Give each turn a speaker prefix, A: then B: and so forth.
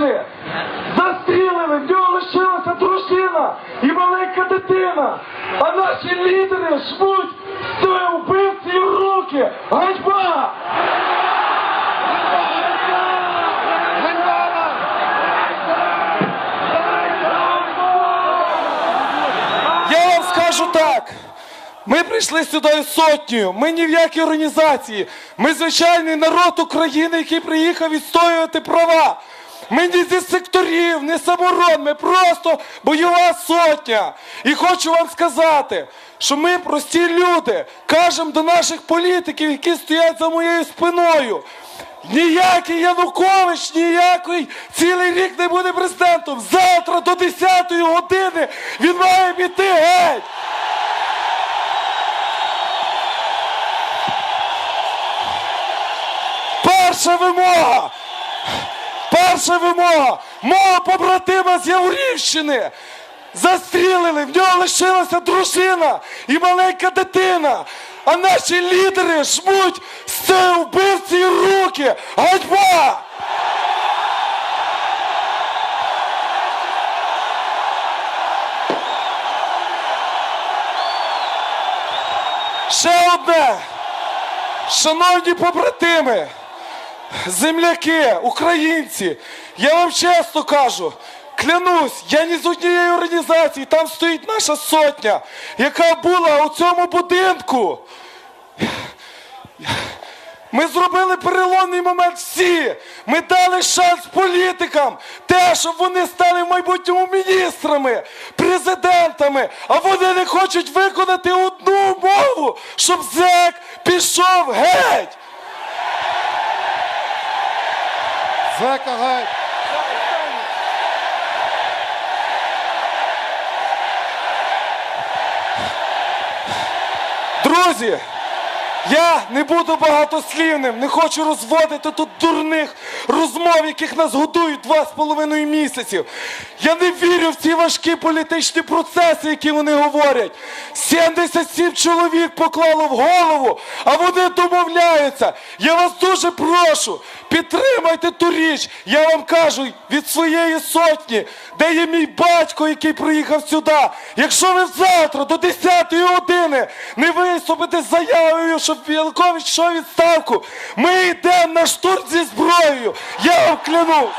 A: Львівщини застрілили, в нього лишилася дружина і маленька дитина. А наші лідери жмуть з тої вбивці в руки. Ганьба!
B: Я вам скажу так. Ми прийшли сюди з сотнею. Ми ні в якій організації. Ми звичайний народ України, який приїхав відстоювати права. Ми не зі секторів, не саморон, ми просто бойова сотня. І хочу вам сказати, що ми прості люди кажемо до наших політиків, які стоять за моєю спиною. Ніякий Янукович, ніякий цілий рік не буде президентом. Завтра до 10-ї години він має піти геть. Перша вимога. Перша вимога. Мого побратима з Яворівщини. Застрілили, в нього лишилася дружина і маленька дитина. А наші лідери жмуть з цієї вбивці руки. Ганьба! Ще одне. Шановні побратими, земляки, українці, я вам чесно кажу, клянусь, я ні з однієї організації, там стоїть наша сотня, яка була у цьому будинку. Ми зробили переломний момент всі. Ми дали шанс політикам, те, щоб вони стали в майбутньому міністрами, президентами, а вони не хочуть виконати одну умову, щоб зек пішов геть.
C: Гай!
B: Друзі, я не буду багатослівним, не хочу розводити тут дурних розмов, яких нас годують два з половиною місяців. Я не вірю в ці важкі політичні процеси, які вони говорять. 77 чоловік поклало в голову, а вони домовляються. Я вас дуже прошу, підтримайте ту річ. Я вам кажу від своєї сотні, де є мій батько, який приїхав сюди. Якщо ви завтра до 10-ї години не виступите з заявою, щоб Янукович йшов відставку, ми йдемо на штурм зі зброєю. Я вам клянусь.